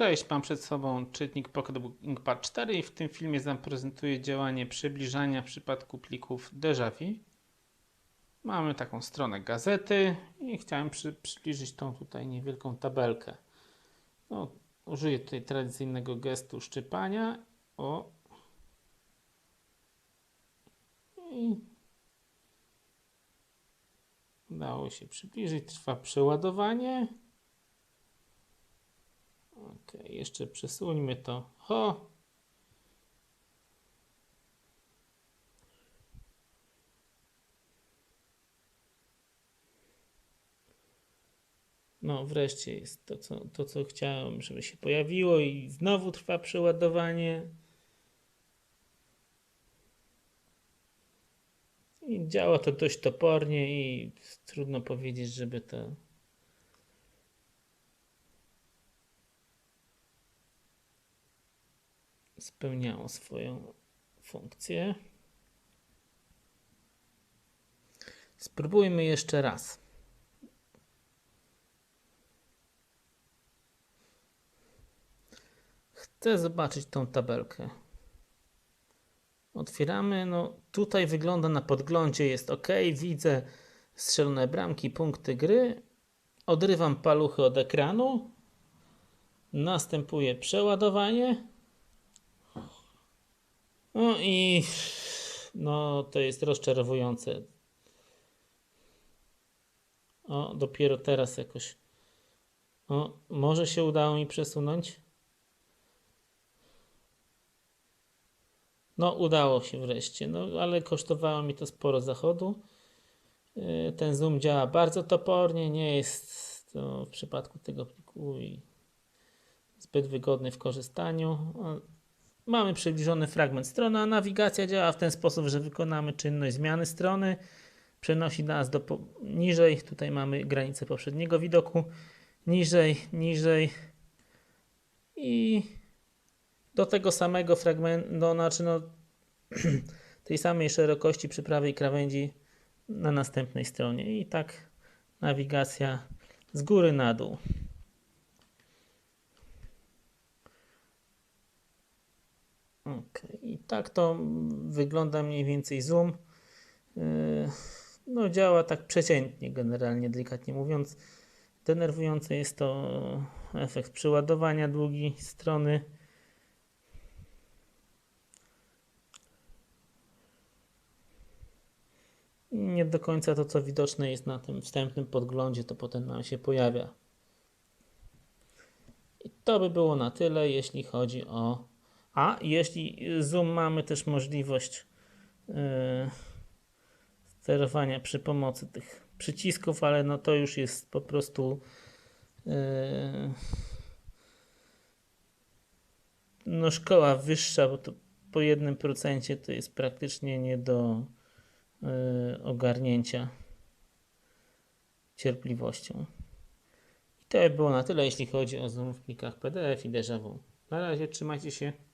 Cześć, mam przed sobą czytnik PocketBook Inkpad 4 i w tym filmie zaprezentuję działanie przybliżania w przypadku plików Dejavi. Mamy taką stronę gazety i chciałem przy, przybliżyć tą tutaj niewielką tabelkę. No, użyję tutaj tradycyjnego gestu szczypania. O. I udało się przybliżyć. Trwa przeładowanie. Jeszcze przesuńmy to. Ho! No, wreszcie jest to co, to, co chciałem, żeby się pojawiło, i znowu trwa przeładowanie. I działa to dość topornie, i trudno powiedzieć, żeby to. Spełniało swoją funkcję. Spróbujmy jeszcze raz. Chcę zobaczyć tą tabelkę. Otwieramy. No, tutaj wygląda na podglądzie, jest ok. Widzę strzelone bramki, punkty gry. Odrywam paluchy od ekranu. Następuje przeładowanie. No i no to jest rozczarowujące. O, dopiero teraz jakoś. O, może się udało mi przesunąć. No, udało się wreszcie, no ale kosztowało mi to sporo zachodu. Yy, Ten zoom działa bardzo topornie, nie jest to w przypadku tego pliku zbyt wygodny w korzystaniu. Mamy przybliżony fragment strony, a nawigacja działa w ten sposób, że wykonamy czynność zmiany strony. Przenosi nas do niżej. Tutaj mamy granicę poprzedniego widoku. Niżej, niżej. I do tego samego fragmentu, no, znaczy no, tej samej szerokości przy prawej krawędzi na następnej stronie. I tak nawigacja z góry na dół. Ok, i tak to wygląda mniej więcej zoom. Yy, No, działa tak przeciętnie, generalnie, delikatnie mówiąc. Denerwujące jest to efekt przeładowania długi strony. I nie do końca to, co widoczne jest na tym wstępnym podglądzie, to potem nam się pojawia. I to by było na tyle, jeśli chodzi o. A jeśli zoom mamy też możliwość yy, sterowania przy pomocy tych przycisków, ale no to już jest po prostu yy, no szkoła wyższa, bo to po jednym procencie to jest praktycznie nie do yy, ogarnięcia cierpliwością. I to by było na tyle, jeśli chodzi o zoom w plikach PDF i Deja Vu. Na razie trzymajcie się.